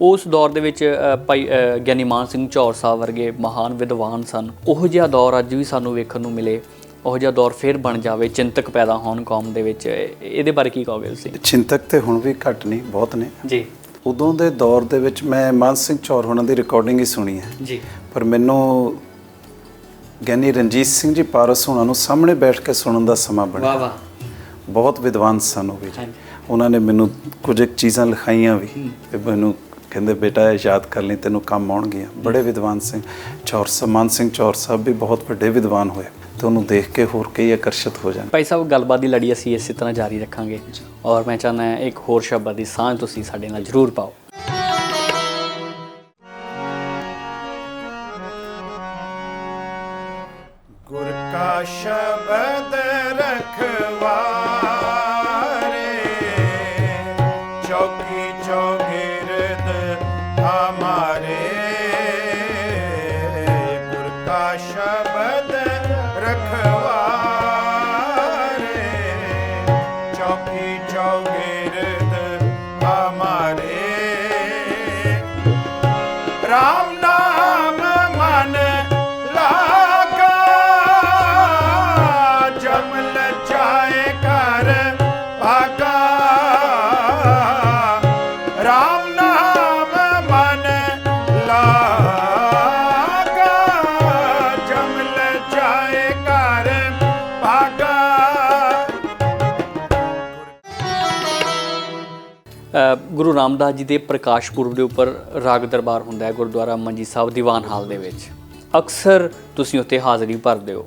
ਉਸ ਦੌਰ ਦੇ ਵਿੱਚ ਭਾਈ ਅ, ਗਿਆਨੀ ਮਾਨ ਸਿੰਘ ਚੌਰ ਸਾਹਿਬ ਵਰਗੇ ਮਹਾਨ ਵਿਦਵਾਨ ਸਨ। ਉਹ ਜਿਹਾ ਦੌਰ ਅੱਜ ਵੀ ਸਾਨੂੰ ਵੇਖਣ ਨੂੰ ਮਿਲੇ। ਉਹੋ ਜਿਹਾ ਦੌਰ ਫਿਰ ਬਣ ਜਾਵੇ ਚਿੰਤਕ ਪੈਦਾ ਹੋਣ ਕੌਮ ਦੇ ਵਿੱਚ ਇਹ- ਇਹਦੇ ਬਾਰੇ ਕੀ ਕਹੋਗੇ ਤੁਸੀਂ? ਚਿੰਤਕ ਤੇ ਹੁਣ ਵੀ ਘੱਟ ਨਹੀਂ ਬਹੁਤ ਨੇ। ਜੀ। ਉਦੋਂ ਦੇ ਦੌਰ ਦੇ ਵਿੱਚ ਮੈਂ ਮਾਨ ਸਿੰਘ ਚੌਰ ਹੋਣਾ ਦੀ ਰਿਕਾਰਡਿੰਗ ਹੀ ਸੁਣੀ ਹੈ। ਜੀ। ਪਰ ਮੈਨੂੰ ਗਿਆਨੀ ਰਣਜੀਤ ਸਿੰਘ ਜੀ ਪਾਰਸ ਹੋਣਾ ਨੂੰ ਸਾਹਮਣੇ ਬੈਠ ਕੇ ਸੁਣਨ ਦਾ ਸਮਾਂ ਬਣਿਆ। ਵਾਹ ਵਾਹ। ਬਹੁਤ ਵਿਦਵਾਨ ਸਨ ਉਹ ਵੀ। ਉਹਨਾਂ ਨੇ ਮੈਨੂੰ ਕੁਝ ਇੱਕ ਚੀਜ਼ਾਂ ਲਿਖਾਈਆਂ ਵੀ ਤੇ ਮੈਨੂੰ ਕਹਿੰਦੇ ਬੇਟਾ ਇਹ ਯਾਦ ਕਰ ਲਈ ਤੈਨੂੰ ਕੰਮ ਆਉਣਗੀਆਂ। ਬੜੇ ਵਿਦਵਾਨ ਸਿੰਘ ਚੌਰ ਸਾਹਿਬ ਮਾਨ ਸਿੰਘ ਚੌਰ ਸਾਹਿਬ ਵੀ ਬਹੁਤ ਵੱਡੇ ਵਿਦਵਾਨ ਹੋਏ। ਤੁਹਾਨੂੰ ਦੇਖ ਕੇ ਹੋਰ ਕਈ ਆਕਰਸ਼ਿਤ ਹੋ ਜਾਣ। ਭਾਈ ਸਾਹਿਬ, ਗੱਲਬਾਤ ਦੀ ਲੜੀ ਅਸੀਂ ਇਸੇ ਤਰ੍ਹਾਂ ਜਾਰੀ ਰੱਖਾਂਗੇ। ਔਰ ਮੈਂ ਚਾਹੁੰਦਾ ਇੱਕ ਹੋਰ ਸ਼ਬਦ ਦੀ ਸਾਂਝ ਤੁਸੀਂ ਸਾਡੇ ਨਾਲ ਜ਼ਰੂਰ ਪਾਓ। ਰਾਮਦਾਸ ਜੀ ਦੇ ਪ੍ਰਕਾਸ਼ ਪੁਰਬ ਦੇ ਉੱਪਰ ਰਾਗ ਦਰਬਾਰ ਹੁੰਦਾ ਹੈ ਗੁਰਦੁਆਰਾ ਮੰਜੀ ਸਾਹਿਬ ਦੀਵਾਨ ਹਾਲ ਦੇ ਵਿੱਚ। ਅਕਸਰ ਤੁਸੀਂ ਉੱਥੇ ਹਾਜ਼ਰੀ ਭਰਦੇ ਹੋ।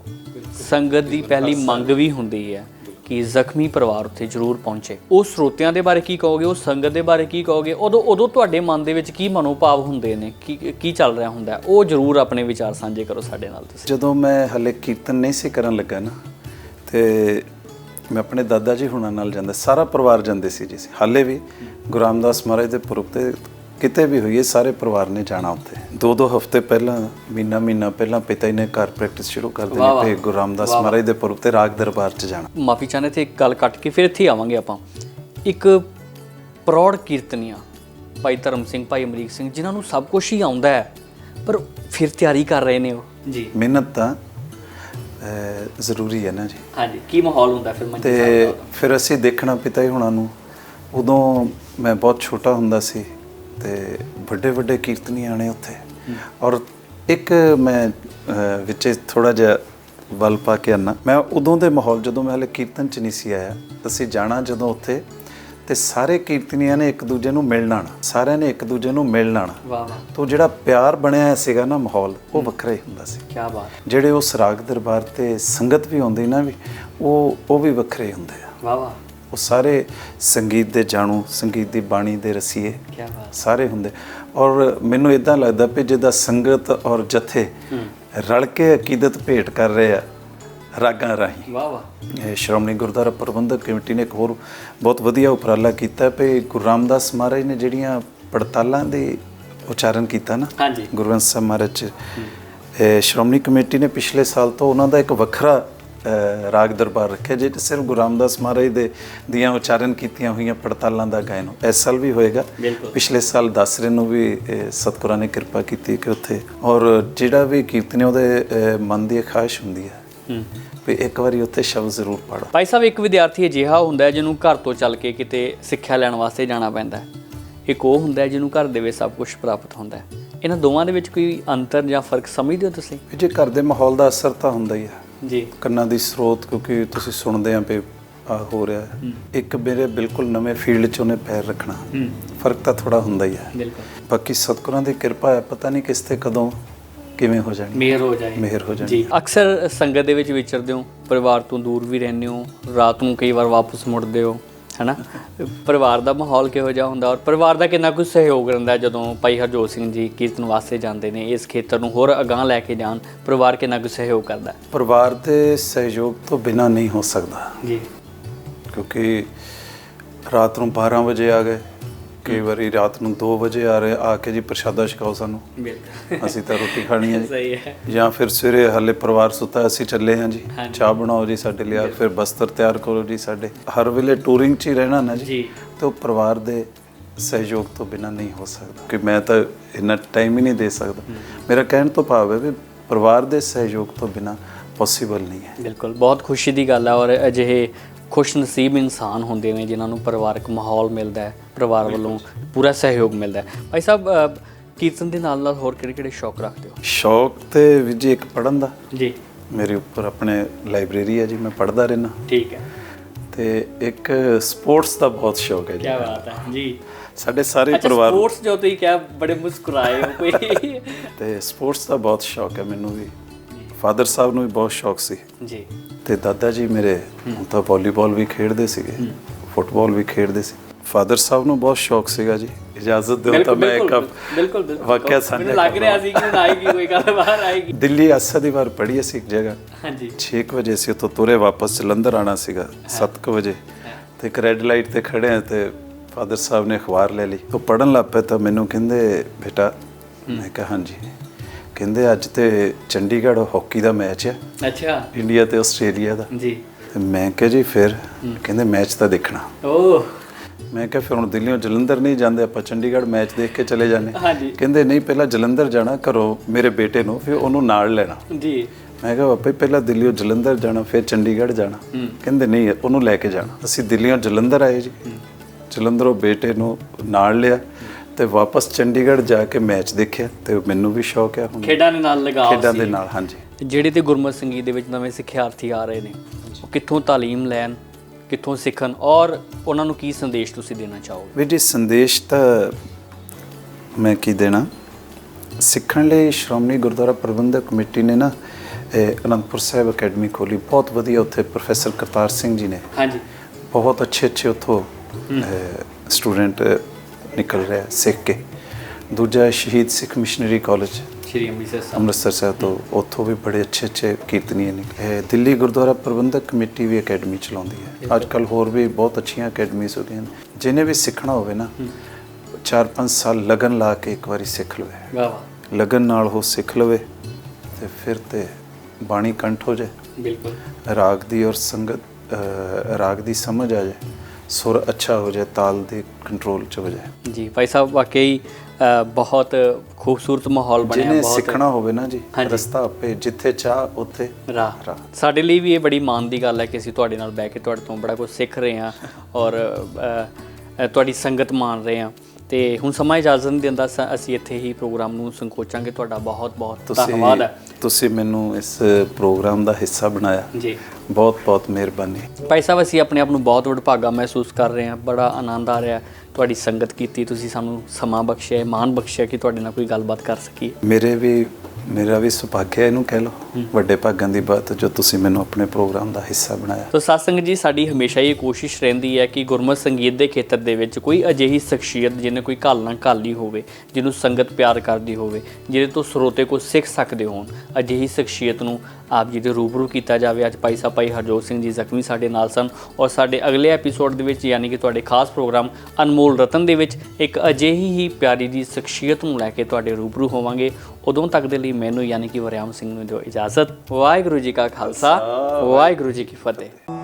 ਸੰਗਤ ਦੀ ਪਹਿਲੀ ਮੰਗ ਵੀ ਹੁੰਦੀ ਹੈ ਕਿ ਜ਼ਖਮੀ ਪਰਿਵਾਰ ਉੱਥੇ ਜ਼ਰੂਰ ਪਹੁੰਚੇ। ਉਹ ਸਰੋਤਿਆਂ ਦੇ ਬਾਰੇ ਕੀ ਕਹੋਗੇ, ਉਹ ਸੰਗਤ ਦੇ ਬਾਰੇ ਕੀ ਕਹੋਗੇ? ਉਦੋਂ ਉਦੋਂ ਤੁਹਾਡੇ ਮਨ ਦੇ ਵਿੱਚ ਕੀ ਮਨੋਭਾਵ ਹੁੰਦੇ ਨੇ? ਕੀ ਕੀ ਚੱਲ ਰਿਹਾ ਹੁੰਦਾ ਉਹ ਜ਼ਰੂਰ ਆਪਣੇ ਵਿਚਾਰ ਸਾਂਝੇ ਕਰੋ ਸਾਡੇ ਨਾਲ ਤੁਸੀਂ। ਜਦੋਂ ਮੈਂ ਹਲੇ ਕੀਰਤਨ ਨਹੀਂ ਸੀ ਕਰਨ ਲੱਗਾ ਨਾ, ਤੇ ਮੈਂ ਆਪਣੇ ਦਾਦਾ ਜੀ ਹੁਣਾਂ ਨਾਲ ਜਾਂਦਾ ਸਾਰਾ ਪਰਿਵਾਰ ਜਾਂਦੇ ਸੀ ਜੀ ਹਾਲੇ ਵੀ ਗੁਰੂ ਰਾਮਦਾਸ ਮਹਾਰਾਜ ਦੇ ਪੁਰਬ ਤੇ ਕਿਤੇ ਵੀ ਹੋਈਏ ਸਾਰੇ ਪਰਿਵਾਰ ਨੇ ਜਾਣਾ ਉੱਥੇ। ਦੋ ਦੋ ਹਫ਼ਤੇ ਪਹਿਲਾਂ ਮਹੀਨਾ ਮਹੀਨਾ ਪਹਿਲਾਂ ਪਿਤਾ ਜੀ ਨੇ ਘਰ ਪ੍ਰੈਕਟਿਸ ਸ਼ੁਰੂ ਕਰ ਦੇਣੀ ਵਾਹ। ਤੇ ਗੁਰੂ ਰਾਮਦਾਸ ਮਹਾਰਾਜ ਦੇ ਪੁਰਬ ਤੇ ਰਾਗ ਦਰਬਾਰ 'ਚ ਜਾਣਾ। ਮਾਫੀ ਚਾਹੁੰਦੇ ਤੇ ਇੱਕ ਗੱਲ ਕੱਟ ਕੇ ਫਿਰ ਇੱਥੇ ਆਵਾਂਗੇ ਆਪਾਂ। ਇੱਕ ਪ੍ਰੌੜ ਕੀਰਤਨੀਆਂ ਭਾਈ ਧਰਮ ਸਿੰਘ ਭਾਈ ਅਮਰੀਕ ਸਿੰਘ ਜਿਨ੍ਹਾਂ ਨੂੰ ਸਭ ਕੁਝ ਹੀ ਆਉਂਦਾ ਹੈ ਪਰ ਫਿਰ ਤਿਆਰੀ ਕਰ ਰਹੇ ਨੇ ਉਹ। ਜੀ। ਮਿਹਨਤ ਤਾਂ ਜ਼ਰੂਰੀ ਹੈ ਨਾ ਜੀ। ਹਾਂਜੀ ਕੀ ਮਾਹੌਲ ਹੁੰਦਾ ਫਿਰ ਮੰਜੀ ਤੇ ਫਿਰ ਅਸੀਂ ਦੇਖਣਾ ਪਿਤਾ ਜੀ ਹੁਣਾਂ ਨੂੰ। ਉਦੋਂ ਮੈਂ ਬਹੁਤ ਛੋਟਾ ਹੁੰਦਾ ਸੀ ਤੇ ਵੱਡੇ ਵੱਡੇ ਕੀਰਤਨੀਆਂ ਨੇ ਉੱਥੇ। ਔਰ ਇੱਕ ਮੈਂ ਅਹ, ਵਿੱਚ ਥੋੜਾ ਜਿਹਾ ਵੱਲ ਪਾ ਕੇ ਆਨਾ। ਮੈਂ ਉਦੋਂ ਦੇ ਮਾਹੌਲ ਜਦੋਂ ਮੈਂ ਹਲੇ ਕੀਰਤਨ ਚ ਨਹੀਂ ਸੀ ਆਇਆ ਅਸੀਂ ਜਾਣਾ ਜਦੋਂ ਉੱਥੇ। ਤੇ ਸਾਰੇ ਕੀਰਤਨੀਆਂ ਨੇ ਇੱਕ ਦੂਜੇ ਨੂੰ ਮਿਲਣ ਆਣਾ ਸਾਰਿਆਂ ਨੇ ਇੱਕ ਦੂਜੇ ਨੂੰ ਮਿਲਣ ਆਣਾ ਵਾਹ ਵਾਹ। ਤੋਂ ਜਿਹੜਾ ਪਿਆਰ ਬਣਿਆ ਸੀਗਾ ਨਾ ਮਾਹੌਲ ਉਹ ਵੱਖਰਾ ਹੀ ਹੁੰਦਾ ਸੀ। ਕੀ ਬਾਤ। ਜਿਹੜੇ ਉਸ ਰਾਗ ਦਰਬਾਰ ਤੇ ਸੰਗਤ ਵੀ ਆਉਂਦੀ ਨਾ ਵੀ ਉਹ ਉਹ ਵੀ ਵੱਖਰੇ ਹੁੰਦੇ ਆ। ਵਾਹ ਵਾਹ। ਉਹ ਸਾਰੇ ਸੰਗੀਤ ਦੇ ਜਾਣੂ ਸੰਗੀਤ ਦੀ ਬਾਣੀ ਦੇ ਰਸੀਏ ਕੀ ਬਾਤ। ਸਾਰੇ ਹੁੰਦੇ। ਔਰ ਮੈਨੂੰ ਇਦਾਂ ਲੱਗਦਾ ਵੀ ਜਿੱਦਾਂ ਸੰਗਤ ਔਰ ਜਥੇ ਰਲ ਕੇ ਅਕੀਦਤ ਭੇਟ ਕਰ ਰਹੇ ਆ। ਰਾਗਾਂ ਰਾਹੀਂ। ਵਾਹ ਵਾਹ। ਇਹ ਸ਼੍ਰੋਮਣੀ ਗੁਰਦੁਆਰਾ ਪ੍ਰਬੰਧਕ ਕਮੇਟੀ ਨੇ ਇੱਕ ਹੋਰ ਬਹੁਤ ਵਧੀਆ ਉਪਰਾਲਾ ਕੀਤਾ ਵੀ ਗੁਰੂ ਰਾਮਦਾਸ ਮਹਾਰਾਜ ਨੇ ਜਿਹੜੀਆਂ ਪੜਤਾਲਾਂ ਦੇ ਉਚਾਰਨ ਕੀਤਾ ਨਾ ਹਾਂਜੀ। ਗੁਰਵੰਸ਼ ਸਾਹਿਬ ਮਹਾਰਾਜ ਸ਼੍ਰੋਮਣੀ ਕਮੇਟੀ ਨੇ ਪਿਛਲੇ ਸਾਲ ਤੋਂ ਉਹਨਾਂ ਦਾ ਇੱਕ ਵੱਖਰਾ ਰਾਗ ਦਰਬਾਰ ਰੱਖਿਆ 'ਚ ਸਿਰਫ ਗੁਰੂ ਰਾਮਦਾਸ ਮਹਾਰਾਜ ਦੇ ਦੀਆਂ ਉਚਾਰਨ ਕੀਤੀਆਂ ਹੋਈਆਂ ਪੜਤਾਲਾਂ ਦਾ ਗਾਇਨ ਇਸ ਸਾਲ ਵੀ ਹੋਏਗਾ। ਪਿਛਲੇ ਸਾਲ ਦਸਰੇ ਨੂੰ ਵੀ ਸਤਿਗੁਰਾਂ ਨੇ ਕਿਰਪਾ ਕੀਤੀ ਕਿ ਉੱਥੇ ਔਰ ਜਿਹੜਾ ਵੀ ਕੀਰਤਨ ਉਹਦੇ ਮਨ ਦੀ ਖਾਹਿਸ਼ ਹੁੰਦੀ ਹੂੰ। ਵੀ ਇੱਕ ਵਾਰੀ ਉੱਥੇ ਸ਼ਬਦ ਜ਼ਰੂਰ ਪੜੋ ਭਾਈ ਸਾਹਿਬ ਇੱਕ ਵਿਦਿਆਰਥੀ ਅਜਿਹਾ ਹੁੰਦਾ ਹੈ ਜਿਹਨੂੰ ਘਰ ਤੋਂ ਚੱਲ ਕੇ ਕਿਤੇ ਸਿੱਖਿਆ ਲੈਣ ਵਾਸਤੇ ਜਾਣਾ ਪੈਂਦਾ ਹੈ। ਇੱਕ ਉਹ ਹੁੰਦਾ ਹੈ ਜਿਹਨੂੰ ਘਰ ਦੇ ਵਿੱਚ ਸਭ ਕੁਝ ਪ੍ਰਾਪਤ ਹੁੰਦਾ ਹੈ। ਇਹਨਾਂ ਦੋਵਾਂ ਦੇ ਵਿੱਚ ਕੋਈ ਅੰਤਰ ਜਾਂ ਫ਼ਰਕ ਸਮਝਦੇ ਹੋ ਤੁਸੀਂ? ਜੇ ਘਰ ਦੇ ਮਾਹੌਲ ਦਾ ਅਸਰ ਤਾਂ ਹੁੰਦਾ ਹੀ ਹੈ। ਜੀ। ਕੰਨਾਂ ਦੀ ਸਰੋਤ ਕਿਉਂਕਿ ਤੁਸੀਂ ਸੁਣਦੇ ਆ ਆ ਹੋ ਰਿਹਾ ਹੈ। ਇੱਕ ਮੇਰੇ ਬਿਲਕੁਲ ਨਵੇਂ ਫੀਲਡ 'ਚ ਉਹਨੇ ਪੈਰ ਰੱਖਣਾ। ਫ਼ਰਕ ਤਾਂ ਥੋੜਾ ਹੁੰਦਾ ਹੀ ਹੈ। ਬਿਲਕੁਲ। ਬਾਕੀ ਸਤਿਗੁਰਾਂ ਦੀ ਕਿਰਪਾ ਹੈ ਪਤਾ ਨਹੀਂ ਕਿਸ ਤੇ ਕਦੋਂ ਕਿਵੇਂ ਹੋ ਜਾਣੀ? ਮਿਹਰ ਹੋ ਜਾਏ। ਮਿਹਰ ਹੋ ਜਾਣੀ। ਜੀ। ਅਕਸਰ ਸੰਗਤ ਦੇ ਵਿੱਚ ਵਿਚਰਦੇ ਹੋ ਪਰਿਵਾਰ ਤੋਂ ਦੂਰ ਵੀ ਰਹਿੰਦੇ ਹੋ ਰਾਤ ਨੂੰ ਕਈ ਵਾਰ ਵਾਪਸ ਮੁੜਦੇ ਹੋ ਹੈਨਾ? ਪਰਿਵਾਰ ਦਾ ਮਾਹੌਲ ਕਿਹੋ ਜਿਹਾ ਹੁੰਦਾ ਔਰ ਪਰਿਵਾਰ ਦਾ ਕਿੰਨਾ ਕੁ ਸਹਿਯੋਗ ਰਹਿੰਦਾ ਜਦੋਂ ਭਾਈ ਹਰਜੋਤ ਸਿੰਘ ਜੀ ਕੀਰਤਨ ਵਾਸਤੇ ਜਾਂਦੇ ਨੇ ਇਸ ਖੇਤਰ ਨੂੰ ਹੋਰ ਅਗਾਹ ਲੈ ਕੇ ਜਾਣ ਪਰਿਵਾਰ ਕਿੰਨਾ ਕੁ ਸਹਿਯੋਗ ਕਰਦਾ? ਪਰਿਵਾਰ ਦੇ ਸਹਿਯੋਗ ਤੋਂ ਬਿਨਾ ਨਹੀਂ ਹੋ ਸਕਦਾ। ਜੀ। ਕਿਉਂਕਿ ਰਾਤ ਨੂੰ 12 ਵਜੇ ਆ ਗਏ। ਕਈ ਵਾਰੀ ਰਾਤ ਨੂੰ 2 ਵਜੇ ਆ ਰਹੇ ਆ ਕੇ ਜੀ ਪ੍ਰਸ਼ਾਦਾ ਛਕਾਓ ਸਾਨੂੰ। ਬਿਲਕੁਲ। ਅਸੀਂ ਤਾਂ ਰੋਟੀ ਖਾਣੀ ਹੈ ਜੀ। ਸਹੀ ਹੈ। ਜਾਂ ਫਿਰ ਸਵੇਰੇ ਹਲੇ ਪਰਿਵਾਰ ਸੁੱਤਾ ਅਸੀਂ ਚੱਲੇ ਹਾਂ ਜੀ। ਚਾਹ ਬਣਾਓ ਜੀ ਸਾਡੇ ਲਈ ਫਿਰ ਬਸਤਰ ਤਿਆਰ ਕਰੋ ਜੀ ਸਾਡੇ। ਹਰ ਵੇਲੇ ਟੂਰਿੰਗ 'ਚ ਹੀ ਰਹਿਣਾ ਨਾ ਜੀ। ਜੀ। ਤੇ ਪਰਿਵਾਰ ਦੇ ਸਹਿਯੋਗ ਤੋਂ ਬਿਨਾ ਨਹੀਂ ਹੋ ਸਕਦਾ। ਕਿ ਮੈਂ ਤਾਂ ਇੰਨਾ ਟਾਈਮ ਹੀ ਨਹੀਂ ਦੇ ਸਕਦਾ। ਮੇਰਾ ਕਹਿਣ ਤੋਂ ਭਾਵ ਹੈ ਵੀ ਪਰਿਵਾਰ ਦੇ ਸਹਿਯੋਗ ਤੋਂ ਬਿਨਾ ਪੋਸੀਬਲ ਨਹੀਂ ਹੈ। ਬਿਲਕੁਲ। ਬਹੁਤ ਖੁਸ਼ੀ ਦੀ ਗੱਲ ਹੈ ਔਰ ਅਜਿਹੇ ਖੁਸ਼ ਨਸੀਬ ਇਨਸਾਨ ਹੁੰਦੇ ਨੇ ਜਿਨ੍ਹਾਂ ਨੂੰ ਪਰਿਵਾਰਕ ਮਾਹੌਲ ਮਿਲਦਾ ਹੈ ਪਰਿਵਾਰ ਵੱਲੋਂ ਪੂਰਾ ਸਹਿਯੋਗ ਮਿਲਦਾ ਹੈ। ਭਾਈ ਸਾਹਿਬ ਕੀਰਤਨ ਦੇ ਨਾਲ ਨਾਲ ਹੋਰ ਕਿਹੜੇ ਕਿਹੜੇ ਸ਼ੌਕ ਰੱਖਦੇ ਹੋ? ਸ਼ੌਕ ਤੇ ਵੀ ਜੀ ਇੱਕ ਪੜਨ ਦਾ। ਜੀ। ਮੇਰੇ ਉੱਪਰ ਆਪਣੇ ਲਾਇਬ੍ਰੇਰੀ ਹੈ ਜੀ ਮੈਂ ਪੜਦਾ ਰਹਿਣਾ ਠੀਕ ਹੈ। ਤੇ ਇੱਕ ਸਪੋਰਟਸ ਦਾ ਬਹੁਤ ਸ਼ੌਕ ਹੈ ਕੀ ਜੀ ਬਾਤ ਹੈ ਜੀ। ਸਾਡੇ ਸਾਰੇ ਪਰਿਵਾਰ ਸਪੋਰਟਸ ਜੋ ਤੁਸੀਂ ਕਿਹਾ ਬੜੇ ਮੁਸਕਰਾਏ ਹੋ ਕੋਈ। ਤੇ ਸਪੋਰਟਸ ਦਾ ਬਹੁਤ ਸ਼ੌਕ ਹੈ ਮੈਨੂੰ ਵੀ। ਫਾਦਰ ਸਾਹਿਬ ਨੂੰ ਵੀ ਬਹੁਤ ਸ਼ੌਕ ਸੀ। ਜੀ। ਤੇ ਦਾਦਾ ਜੀ ਮੇਰੇ ਹੁਣ ਤਾਂ ਵਾਲੀਬਾਲ ਵੀ ਖੇਡਦੇ ਸੀਗੇ। ਫੁੱਟਬਾਲ ਵੀ ਖੇਡਦੇ ਸੀ। ਫਾਦਰ ਸਾਹਿਬ ਨੂੰ ਬਹੁਤ ਸ਼ੌਕ ਸੀਗਾ ਜੀ। ਇਜਾਜ਼ਤ ਦਿਓ ਤਾਂ ਮੈਂ ਇੱਕ ਬਿਲਕੁਲ ਬਿਲਕੁਲ ਵਾਕਿਆ ਸਾਂਝਾ ਮੈਨੂੰ ਲੱਗ ਰਿਹਾ ਸੀ ਕਿ ਆਏਗੀ ਕੋਈ ਗੱਲ ਬਾਹਰ ਆਏਗੀ। ਦਿੱਲੀ ਆਸਾ ਦੀ ਵਾਰ ਪੜ੍ਹੀ ਅਸੀਂ ਇੱਕ ਜਗ੍ਹਾ। ਹਾਂਜੀ। 6 ਵਜੇ ਸੀ ਉੱਥੋਂ ਤੁਰੇ ਵਾਪਸ ਜਲੰਧਰ ਆਣਾ ਸੀਗਾ 7 ਵਜੇ। ਤੇ ਇੱਕ ਰੈੱਡ ਲਾਈਟ ਤੇ ਖੜੇ ਆ ਤੇ ਫਾਦਰ ਸਾਹਿਬ ਨੇ ਅਖਬਾਰ ਲੈ ਲਈ। ਉਹ ਪੜਨ ਲੱਗ ਪਏ ਤਾਂ ਮੈਨੂੰ ਕਹਿੰਦੇ ਬੇਟਾ ਮੈਂ ਕਿਹਾ ਹਾਂਜੀ। ਕਹਿੰਦੇ ਅੱਜ ਤੇ ਚੰਡੀਗੜ੍ਹ ਹਾਕੀ ਦਾ ਮੈਚ ਹੈ ਅੱਛਾ। ਇੰਡੀਆ ਤੇ ਆਸਟ੍ਰੇਲੀਆ ਦਾ। ਜੀ। ਤੇ ਮੈਂ ਕਿਹਾ ਜੀ ਫਿਰ ਕਹਿੰਦੇ ਮੈਚ ਤਾਂ ਦੇਖਣਾ। ਓ ਮੈਂ ਕਿਹਾ ਫਿਰ ਹੁਣ ਦਿੱਲੀੋਂ ਜਲੰਧਰ ਨਹੀਂ ਜਾਂਦੇ ਆਪਾਂ ਚੰਡੀਗੜ੍ਹ ਮੈਚ ਦੇਖ ਕੇ ਚਲੇ ਜਾਂਦੇ। ਹਾਂਜੀ। ਕਹਿੰਦੇ ਨਹੀਂ ਪਹਿਲਾਂ ਜਲੰਧਰ ਜਾਣਾ ਘਰੋਂ ਮੇਰੇ ਬੇਟੇ ਨੂੰ ਫਿਰ ਉਹਨੂੰ ਨਾਲ ਲੈਣਾ। ਜੀ। ਮੈਂ ਕਿਹਾ ਜੀ, ਪਹਿਲਾਂ ਦਿੱਲੀੋਂ ਜਲੰਧਰ ਜਾਣਾ ਫਿਰ ਚੰਡੀਗੜ੍ਹ ਜਾਣਾ। ਕਹਿੰਦੇ ਨਹੀਂ ਉਹਨੂੰ ਲੈ ਕੇ ਜਾਣਾ। ਅਸੀਂ ਦਿੱਲੀੋਂ ਜਲੰਧਰ ਆਏ ਜੀ। ਜਲੰਧਰੋਂ ਬੇਟੇ ਨੂੰ ਨਾਲ ਲਿਆ। ਤੇ ਵਾਪਸ ਚੰਡੀਗੜ੍ਹ ਜਾ ਕੇ ਮੈਚ ਦੇਖਿਆ ਤੇ ਮੈਨੂੰ ਵੀ ਸ਼ੌਕ ਹੈ ਹੁਣ ਖੇਡਾਂ ਦੇ ਨਾਲ ਲਗਾਓ ਖੇਡਾਂ ਦੇ ਨਾਲ ਹਾਂਜੀ। ਜਿਹੜੇ ਤੇ ਗੁਰਮਤਿ ਸੰਗੀਤ ਦੇ ਵਿੱਚ ਨਵੇਂ ਸਿੱਖਿਆਰਥੀ ਆ ਰਹੇ ਨੇ ਉਹ ਕਿੱਥੋਂ ਤਾਲੀਮ ਲੈਣ ਕਿੱਥੋਂ ਸਿੱਖਣ ਔਰ ਉਹਨਾਂ ਨੂੰ ਕੀ ਸੰਦੇਸ਼ ਤੁਸੀਂ ਦੇਣਾ ਚਾਹੋਗੇ? ਵੀ ਜੀ ਸੰਦੇਸ਼ ਤਾਂ ਮੈਂ ਕੀ ਦੇਣਾ? ਸਿੱਖਣ ਲਈ ਸ਼੍ਰੋਮਣੀ ਗੁਰਦੁਆਰਾ ਪ੍ਰਬੰਧਕ ਕਮੇਟੀ ਨੇ ਨਾ ਇਹ ਅਨੰਦਪੁਰ ਸਾਹਿਬ ਅਕੈਡਮੀ ਖੋਲੀ ਬਹੁਤ ਵਧੀਆ ਉੱਥੇ ਪ੍ਰੋਫੈਸਰ ਕਰਤਾਰ ਸਿੰਘ ਜੀ ਨੇ। ਹਾਂਜੀ। ਬਹੁਤ ਅੱਛੇ ਅੱਛੇ ਉੱਥੋਂ ਸਟੂਡੈਂਟ ਨਿਕਲ ਰਿਹਾ ਸਿੱਖ ਕੇ। ਦੂਜਾ ਸ਼ਹੀਦ ਸਿੱਖ ਮਿਸ਼ਨਰੀ ਕਾਲਜ ਸ਼੍ਰੀ ਅੰਮ੍ਰਿਤਸਰ ਸਾਹਿਬ। ਅੰਮ੍ਰਿਤਸਰ ਸਾਹਿਬ ਤੋਂ ਉੱਥੋਂ ਵੀ ਬੜੇ ਅੱਛੇ ਅੱਛੇ ਕੀਰਤਨੀਏ ਨੇ ਇਹ ਦਿੱਲੀ ਗੁਰਦੁਆਰਾ ਪ੍ਰਬੰਧਕ ਕਮੇਟੀ ਵੀ ਅਕੈਡਮੀ ਚਲਾਉਂਦੀ ਹੈ। ਅੱਜ ਕੱਲ ਹੋਰ ਵੀ ਬਹੁਤ ਅੱਛੀਆਂ ਅਕੈਡਮੀਜ਼ ਹੋ ਗਈਆਂ ਨੇ। ਜਿਹਨੇ ਵੀ ਸਿੱਖਣਾ ਹੋਵੇ ਨਾ 4-5 ਸਾਲ ਲਗਨ ਲਾ ਕੇ ਇੱਕ ਵਾਰੀ ਸਿੱਖ ਲਵੇ। ਵਾਹ ਲਗਨ ਨਾਲ ਉਹ ਸਿੱਖ ਲਵੇ ਤੇ ਫਿਰ ਤੇ ਬਾਣੀ ਕੰਠ ਹੋ ਜਾਏ। ਬਿਲਕੁਲ। ਰਾਗ ਦੀ ਔਰ ਸੰਗਤ ਰਾਗ ਦੀ ਸਮਝ ਆ ਜਾਏ। ਸੁਰ ਅੱਛਾ ਹੋ ਜਾਏ ਤਾਲ ਦੇ ਕੰਟਰੋਲ ਚ ਹੋ ਜਾਏ। ਜੀ ਭਾਈ ਸਾਹਿਬ ਵਾਕਈ ਅ, ਬਹੁਤ ਖੂਬਸੂਰਤ ਮਾਹੌਲ ਬਣਿਆ ਜਿਹਨੇ ਬਹੁਤ ਸਿੱਖਣਾ ਹੋਵੇ ਨਾ ਜੀ ਹਾਂਜੀ। ਰਸਤਾ ਆਪੇ ਜਿੱਥੇ ਚਾਹ ਉੱਥੇ ਰਾਹ। ਰਾਹ। ਸਾਡੇ ਲਈ ਵੀ ਇਹ ਬੜੀ ਮਾਣ ਦੀ ਗੱਲ ਹੈ ਕਿ ਅਸੀਂ ਤੁਹਾਡੇ ਨਾਲ ਬਹਿ ਕੇ ਤੁਹਾਡੇ ਤੋਂ ਬੜਾ ਕੁਝ ਸਿੱਖ ਰਹੇ ਹਾਂ ਔਰ ਅ, ਅ, ਤੁਹਾਡੀ ਸੰਗਤ ਮਾਣ ਰਹੇ ਹਾਂ। ਤੇ ਹੁਣ ਸਮਾਂ ਇਜਾਜ਼ਤ ਨਹੀਂ ਦਿੰਦਾ ਅਸੀਂ ਇੱਥੇ ਹੀ ਪ੍ਰੋਗਰਾਮ ਨੂੰ ਸੰਕੋਚਾਂਗੇ। ਤੁਹਾਡਾ ਬਹੁਤ ਬਹੁਤ ਧੰਨਵਾਦ ਹੈ। ਤੁਸੀਂ ਮੈਨੂੰ ਇਸ ਪ੍ਰੋਗਰਾਮ ਦਾ ਹਿੱਸਾ ਬਣਾਇਆ। ਜੀ। ਬਹੁਤ ਬਹੁਤ ਮਿਹਰਬਾਨੀ। ਭਾਈ ਸਾਹਿਬ ਅਸੀਂ ਆਪਣੇ ਆਪ ਨੂੰ ਬਹੁਤ ਵਡਭਾਗਾ ਮਹਿਸੂਸ ਕਰ ਰਹੇ ਹਾਂ। ਬੜਾ ਆਨੰਦ ਆ ਰਿਹਾ। ਤੁਹਾਡੀ ਸੰਗਤ ਕੀਤੀ ਤੁਸੀਂ ਸਾਨੂੰ ਸਮਾਂ ਬਖਸ਼ਿਆ ਮਾਣ ਬਖਸ਼ਿਆ ਕਿ ਤੁਹਾਡੇ ਨਾਲ ਕੋਈ ਗੱਲਬਾਤ ਕਰ ਸਕੀਏ। ਮੇਰੇ ਵੀ ਮੇਰਾ ਵੀ ਸੁਭਾਗਿਆ ਇਹਨੂੰ ਕਹਿ ਲਓ। ਵੱਡੇ ਭਾਗਾਂ ਦੀ ਬਾਤ ਜੋ ਤੁਸੀਂ ਮੈਨੂੰ ਆਪਣੇ ਪ੍ਰੋਗਰਾਮ ਦਾ ਹਿੱਸਾ ਬਣਾਇਆ। ਤੋ ਸਤਸੰਗ ਜੀ ਸਾਡੀ ਹਮੇਸ਼ਾ ਹੀ ਕੋਸ਼ਿਸ਼ ਰਹਿੰਦੀ ਹੈ ਕਿ ਗੁਰਮਤਿ ਸੰਗੀਤ ਦੇ ਖੇਤਰ ਦੇ ਵਿੱਚ ਕੋਈ ਅਜਿਹੀ ਸ਼ਖਸੀਅਤ ਜਿਹਨੇ ਕੋਈ ਘਾਲਣਾ ਘਾਲੀ ਹੋਵੇ ਜਿਹਨੂੰ ਸੰਗਤ ਪਿਆਰ ਕਰਦੀ ਹੋਵੇ ਜਿਹਦੇ ਤੋਂ ਸਰੋਤੇ ਕੋ ਸਿੱਖ ਸਕਦੇ ਹੋਣ ਅਜਿਹੀ ਸ਼ਖਸੀਅਤ ਨੂੰ ਆਪ ਜੀ ਦੇ ਰੂਬਰੂ ਕੀਤਾ ਜਾਵੇ। ਅੱਜ ਭਾਈ ਸਾਹਿਬ ਭਾਈ ਹਰਜੋਤ ਸਿੰਘ ਜੀ ਜ਼ਖਮੀ ਸਾਡੇ ਨਾਲ ਸਨ ਔਰ ਸਾਡੇ ਅਗਲੇ ਐਪੀਸੋਡ ਦੇ ਵਿੱਚ ਯਾਨੀ ਕਿ ਤੁਹਾਡੇ ਖਾਸ ਪ੍ਰੋਗਰਾਮ ਅਨਮੋਲ ਰਤਨ ਦੇ ਵਿੱਚ ਇੱਕ ਅਜਿਹੀ ਹੀ ਪਿਆਰੀ ਜੀ ਸ਼ਖਸੀਅਤ ਨੂੰ ਲੈ ਕੇ ਤੁਹਾਡੇ ਰੂਬਰੂ ਹੋਵਾਂਗੇ। ਉਦੋਂ ਤੱਕ ਦੇ ਲਈ ਮੈਨੂੰ ਯਾਨੀ ਕਿ ਵਰਿਆਮ ਸਿੰਘ ਨੂੰ ਦਿਓ ਇਜਾਜ਼ਤ। ਵਾਹਿਗੁਰੂ ਜੀ ਕਾ ਖਾਲਸਾ ਵਾਹਿਗੁਰੂ ਜੀ ਕੀ ਫਤਿਹ।